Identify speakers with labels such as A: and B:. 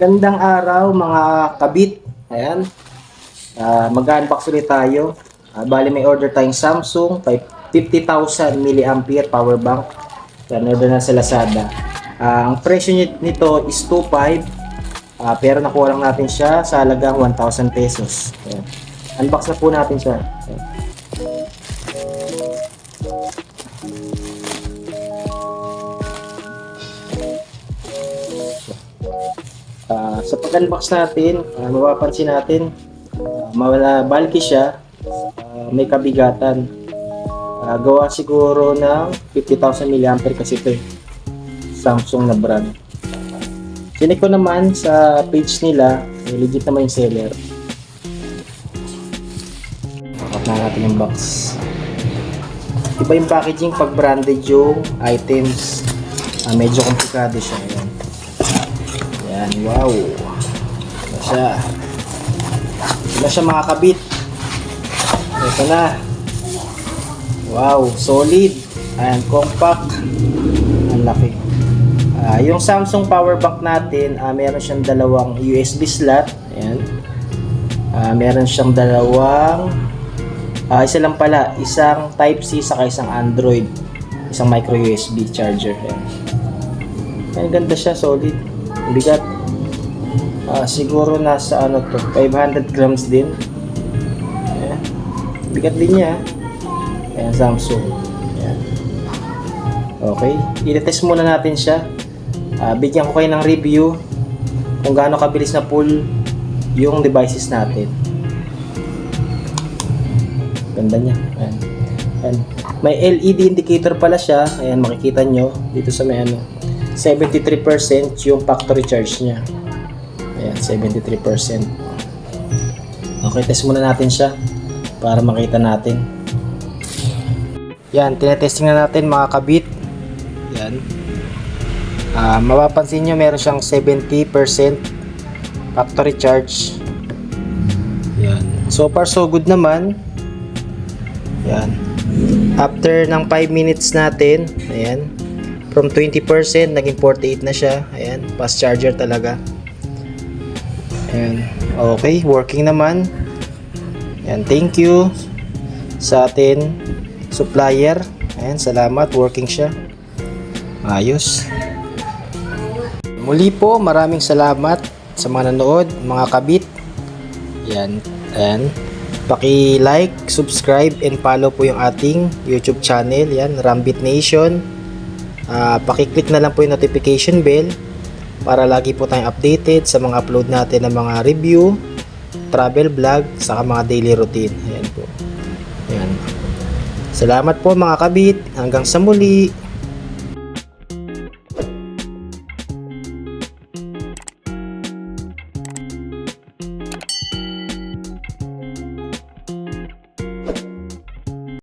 A: Magandang araw mga kabit. Ayan. Ah, mag-unbox ulit tayo. Ah, bali may order tayong Samsung type 50,000 mAh power bank. Yan, order na sa Lazada. Ah, ang presyo ni- nito is 2.5 Ah, pero nakuha lang natin siya sa halagang 1,000 pesos. Ayan. Unbox na po natin siya. Ayan. Ah, sa pag-unbox natin, ah, mapapansin natin, ah, mawala bulky siya, ah, may kabigatan. Ah, gawa siguro ng 50,000 mAh kasi ito eh. Samsung na brand. Sinek ko naman sa page nila, eh, legit naman yung seller. Pakat na natin yung box. Iba yung packaging pag branded yung items. Ah, medyo komplikado siya. Ayan. Ayan, wow. Ito siya. Ito siya mga kabit. Ito na. Wow, solid. Ayan, compact. Ang laki. Ah, yung Samsung power bank natin, ah, meron siyang dalawang USB slot. Ayan. Ah, meron siyang dalawang ah, isa lang pala, isang Type-C saka isang Android. Isang micro USB charger. Ayan. Ayan, ganda siya, solid. Bigat. Ah, siguro nasa ano to, 500 grams din. Ayan. Bigat din niya. Ayan, Samsung. Ayan. Okay, i-test muna natin siya. Ah, bigyan ko kayo ng review kung gaano kabilis na pull yung devices natin. Ganda niya. Ayan. May LED indicator pala siya. Ayan, makikita nyo dito sa may ano. 73% yung factory charge niya. Ayan, 73%. Okay, test muna natin siya para makita natin. Yan, tinetesting na natin mga kabit. Yan. Ah, mapapansin nyo meron siyang 70% factory charge. Yan. So far so good naman. Yan. After ng 5 minutes natin, ayan, from 20% naging 48 na siya. Ayan, fast charger talaga. Ayan. Okay, working naman. Ayan, thank you sa atin supplier. Ayan, salamat, working siya. Ayos. Muli po, maraming salamat sa mga nanood, mga kabit. Yan, ayan. Paki-like, subscribe, and follow po yung ating YouTube channel. Yan, Rambit Nation. Ah, paki-click na lang po yung notification bell para lagi po tayong updated sa mga upload natin ng mga review, travel vlog, saka mga daily routine. Ayan po. Ayan. Salamat po mga kabit. Hanggang sa muli.